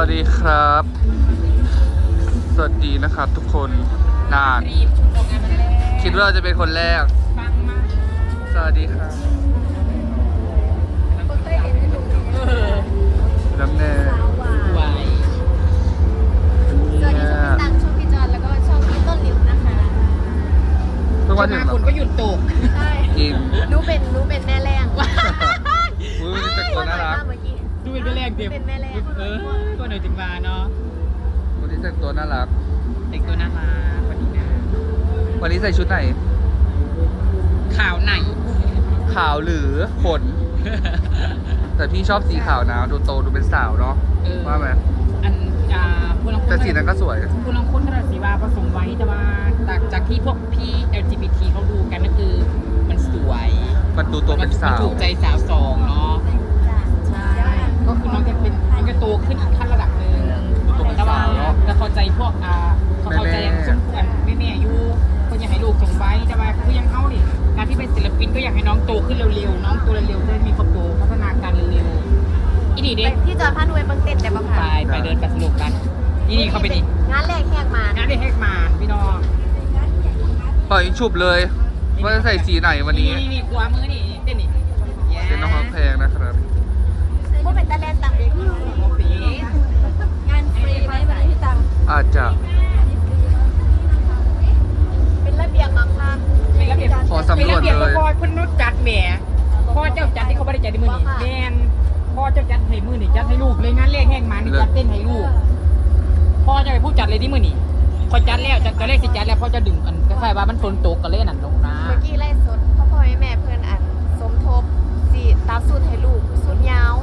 วัสดีครับ สวัสดีนะครับทุกคนนานรีบออกงานมาแล้วคิดว่าเราจะเป็นคนแรกปังมากสวัสดีครับเออน้ำแน่ ไหว สวัสดีช่องพี่ตังช่องพี่จอนแล้วก็ช่องพี่ต้นหลิวนะคะ เพิ่ง มา มาถึง ฝ เหรอน ก็หยุดตก ใช่ อิน รู้เป็นรู้เป็นแม่แรง อุ้ยเป็นตัวน่ารัก เมื่อกี้ ดูเป็นแรกเดียว เป็นแม่แรง เออก็หน่อยถึงมาเนาะ วันนี้แต่งตัวน่ารัก เด็กตัวน่ารักวันนี้นะ วันนี้ใส่ชุดไหน ข่าวไหน ขาวหรือขน แต่พี่ชอบสีขาวนะ ดูโตดูเป็นสาวเนาะเออ ว่าไหมอันอ่าผู้ลงแต่สีนั้นก็สวย ผู้ลงคนกระสีว่าผสมไว้แต่ว่าจากจากที่พวกพี่ LGBT เขาดูกันก็คือมันสวยมันดูโตเป็นสาวถูกใจสาวสองเนาะใช่ก็คือน้องจะเป็นมันก็โตขึ้นอีกขั้นระดับหนึ่งดูโตเป็นแต่ว่าสาวเนาะจะเข้าใจพวกอ่าเขาเข้าใจอย่างสมควรแม่แม่ๆอายุคนอยากให้ลูกส่งไว้แต่ว่าคือยังเขาดิการที่เป็นศิลปินก็อยากให้น้องโตขึ้นเร็วๆ น้องโตเร็วๆจะได้มีความโตพัฒนาการเร็วๆอีนี่เด็กพี่จอนพาหนุ่ยเบังเต้นแต่ประไปผ่านไปเดินไปสนุกกันนี่นี่เขาไปดิงานแรกแหกมางานได้แฮกมาพี่น้องปล่อยฉุบเลย ว่าจะใส่สีไหนวันนี้นี่นี่กลัวมือนี่เต้นนี่เป็นน้องแพงนะครับ พวกเป็นตะเลนต่างเด็ก โอ้ปี งานฟรีไหมวันนี้พี่ตัง อาจจะ เป็นระเบียบมากค่ะ เป็นระเบียบ ขอสำรวจ เป็นระเบียบ เลย พ่อเพิ่นนุดจัดแหมพ่อเจ้าจัดที่เขาไม่ได้จัดในมือนี่แม่นพ่อเจ้าจัดให้ มือนี่จัดให้ลูกเลยงานเลขแห้งมานี่จัดเต้นให้ลูกพ่อจะไปนผู้จัดเลยที่มือนี่พอจัดแล้วจัดก็เลขสิจัดแล้วพ่อจะดึงอันก็ใช่ว่ามันฝนตกก็เลยนั่นลงนะเมื่อกี้ไล่สดพ่อพ่อแม่แม่เพื่อนอันสมทบสีตามสูตรให้ลูกสูตรยาว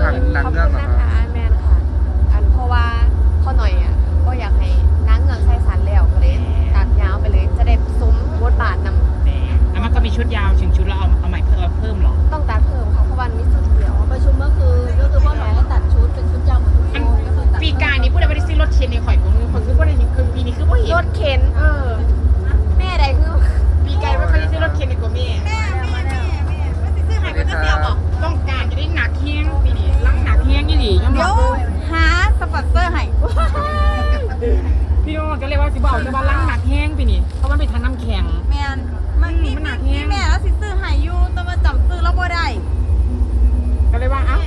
หนังหนังขอบเรื่คุองณเหรอนะครั ปีนี้เพราะมันเป็นทางน้ำแข็ง แมนมันมีมันหนักแฮงมีแม่แล้วสิซื้อให้อยู่แต่ว่าจำซื้อแล้วบ่ได้ก็เลยว่าเอ้า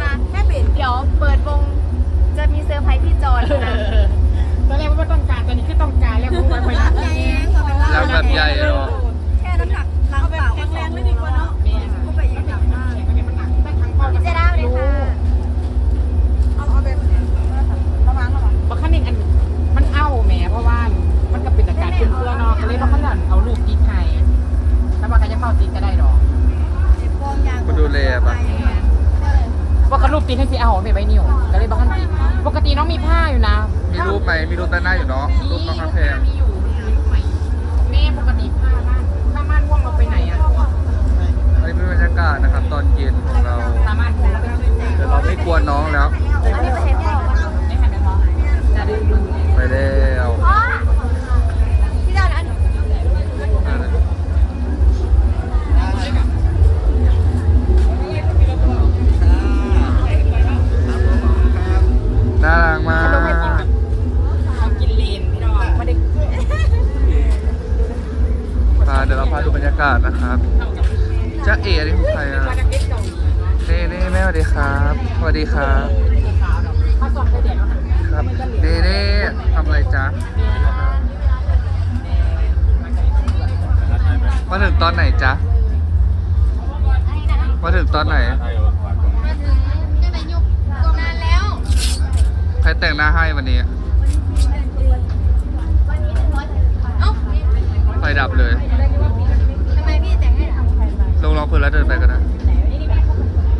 มาแม่เป็นเดี๋ยวเปิดวงจะมีเซอร์ไพรส์พี่จอนนะตอนแรกว่าต้องการตอนนี้คือต้องการแล้วเพราะว่าไปรักแห้ง ปตีให้สิเอาไปไว้นิ้วก็เลยบอกขั้นตีปกติน้องมีผ้าอยู่นะมีรูปไหมมีรูปด้านหน้าอยู่เนาะรูปน้องแพงมีอยู่มีรูปใหม่แม่ปกติผ้าบ้านผ้าบ้านว่างเราไปไหนอะอันนี้เป็นบรรยากาศนะครับ ตอนเย็นของเราสามารถว่างเราไปไหนเดี๋ยวเราไม่กวนน้องแล้วอันนี้ประเทศพ่อได้ค่ะเดี๋ยวน้องจะได้ดูไปแล้ว ตอนไหนจ๊ะมาถึงตอนไหน มาถึงจะไหนยุกก็นานแล้ว ใครแต่งหน้าให้วันนี้วันนี้หนึ่งร้อยเอ้าไฟดับเลย ทำไมพี่แต่งให้เราลงรองพื้นแล้วเดินไปกันนะ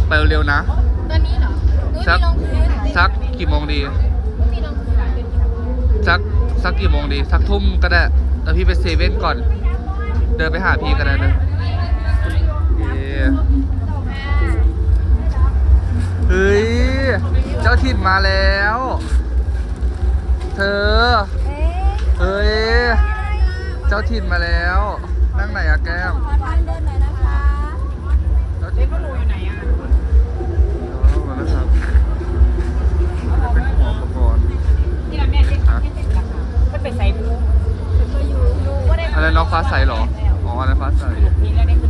ไปเร็วๆนะ ตอนนี้เหรอหนูสัก มีรองพื้นสักกี่โมงดีหนูมีรองพื้นสักสักกี่โมงดี สักทุ่มก็ได้แล้วพี่ไปเซเว่นก่อน เดินไปหาพี่ก็นด้นะเย้เฮ้ย เจ้าถิ่นมาแล้ว เธอ เฮ้ย เจ้าถิ่นมาแล้ว นั่งไหนอะแก้ม ขอทาเดินหน่อยนะคะเจ้าถิ่นมาแล้วครับเป็นหัวอุปกรณ์ นี่แหละแม่เล็กไม่เต็มราคาเป็นไซบู อะไรน้องฟ้าใสเหรอ อ๋ออะไรฟ้าใส นี่แล้วนี่คือ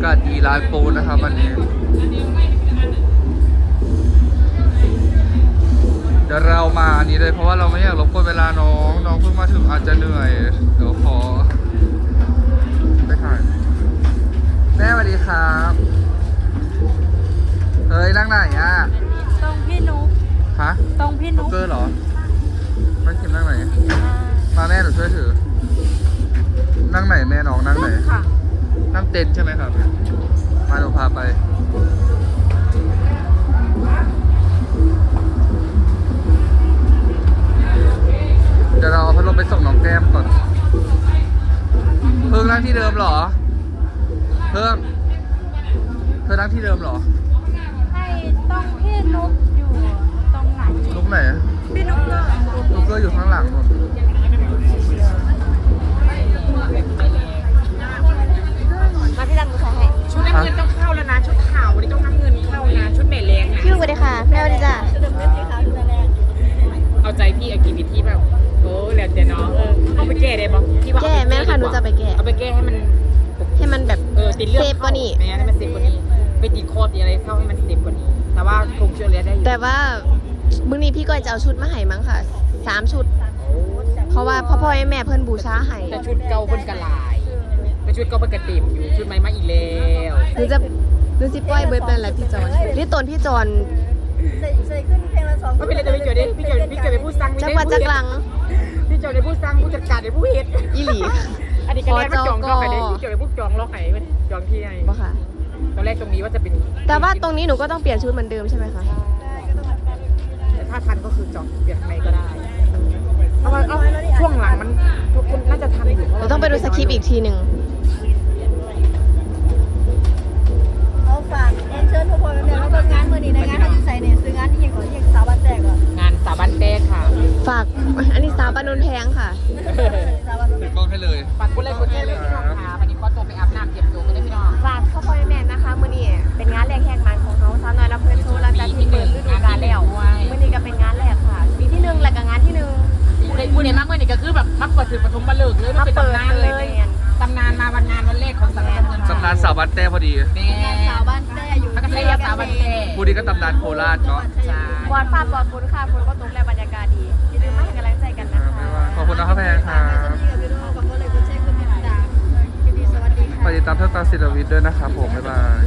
ากาศดีร้านปูนะครับวันนี้ เดี๋ยวเรามาอันนี้เลยเพราะว่าเราไม่อยากรบกวนเวลาน้อง น้องเพิ่งมาถึงอาจจะเหนื่อย เดี๋ยวขอไปถ่ายแม่สวัสดีครับ เฮ้ยนั่งไหนอะ ตรงพี่นุ๊กฮะตรงพี่โจ๊นุ๊กกเกอร์เหรอไม่คิมนั่งไหน มาแม่หนูช่วยถือ นั่งไหนแม่น้องนั่งไหนค่ะนั่ง เต็นท์ใช่ไหมครับ มาหนูพาไป เดี๋ยวเราเอาพัดลมไปส่งน้องแก้มก่อน เพิ่งนั่งที่เดิมเหรอ เพิ่งเธอนั่งที่เดิมเหรอ ให้ตรงพี่นุ๊กอยู่ตรงไหน ลุกไหน พี่นุ๊กเลยลุกเกอร์อยู่ข้างหลังนู่น ชุดน้ำเงินต้องเข้าแล้วนะ ชุดขาววันนี้ต้องน้ำเงินเข้านะ ชุดแม่แรงนะพี่ลุงไปเลยค่ะแม่สวัสดีจ้ะจะเดินเล่นสีขาวคือแรกเอาใจพี่อากิวิที่แบบโอ้แล้วแต่น้องเออเอาไปแก้ได้ปะพี่ว่าแก้แม่ค่ะหนูจะไปแก้เอาไปแก้ให้มันให้มันแบบเออติดเรื่องเซฟกว่านี้แม่ให้มันเซฟกว่านี้ไปติดคอติดอะไรเข้าให้มันเซฟกว่านี้ แต่ว่าคงช่วยเหลือได้อยู่แต่ว่ามื้อนี้พี่ก้อยจะเอาชุดมาให้มั้งค่ะสามชุด เพราะว่าพ่อพ่อแม่แม่เพิ่นบูชาให้แต่ชุดเก่าเพิ่นกระลา ยแต่ชุดเก่าเพิ่นกระติ่มอยู่ชุดใหม่มาอีกแล้วหนูจะหนูสิปล่อยเบิร์ดนั่นแหละพี่จอนนี่ตนพี่จอนใส่ใส่ขึ้นเพลงละสองก็เป็นอะไรจะพี่เกิดได้พี่เกิดพี่เกิดเป็นผู้สร้างจังหวัดจักรังพี่เกิดเป็นผู้สร้างผู้จัดการเป็นผู้เฮ็ดอีหลีอันนี้ก็แรกมาจองขอจองก็ไปได้ก่อนพี่เกิดเป็นผู้จองล็อกไหนมันจองที่ไหนบ่ค่ะตอนแรกตรงนี้ว่าจะเป็น แต่ว่าตรงนี้หนูก็ต้องเปลี่ยนชุดเหมือนเดิมใช่ไหมคะแต่ถ้าทันก็คือจองเปลี่ยนข้างในก็ได้เอามาเอาช่วงหลังมันทุกคนน่าจะทันอยู่เพราะเราว่าต้องไปดูสคริปต์อีกทีหนึ่ง ญทุกคนมาเรียนว่าเบิ่งงานมือนี้ในงานเขาอยู่ใส่เนี่ยซื้องานที่ยังก่อนยังสาวบ้านแตกอะงานสาบันแต้ค่ะฝากอันนี้สาวปานนท์แพงค่ะ สาวบ้านติดกล้องให้เลยปัดกุเลยกุเลยเลยพี่น้องค่ะวันนี้ขอตัวไปอาบน้ำเก็บตัวกันได้พี่น้องฝากพ่อพ่อแม่ๆนะคะมื้อนี้เป็นงานแรกแหกมันของเขาสาวน้อยรับเพื่อนโชว์หลังจากที่เปิดฤดูกาลแล้วมื้อนี้ก็เป็นงานแรกค่ะปีที่หนึ่งและก็งานที่หนึ่งพูดในมากเมื่อนี่ก็คือแบบมักเปิดถึงปฐมบัลเลิกเลยมันเป็นตำนานเลยมาเปิดเลย ตำนานมาวันงานวันแรกของสังกัดเมืองตำนานสาวบ้านแต้พอดี แม่ สาวบ้านแต้อยู่พักเสียสาวบันเต้ผู้นี้ก็ตำนานโคราชเนาะใช่ปลอดฟ้าปลอดฝนค่ะฝนก็ตกและบรรยากาศดีอย่าลืมมาให้กำลังใจกันนะคะขอบคุณนะครับแพงครับกับพี่น้องกับก็เลยคุณเช็คคุณติดตามยินดีสวัสดีค่ะไปติดตามเท่าตาศิลวิทย์ด้วยนะครับผม บ๊ายบาย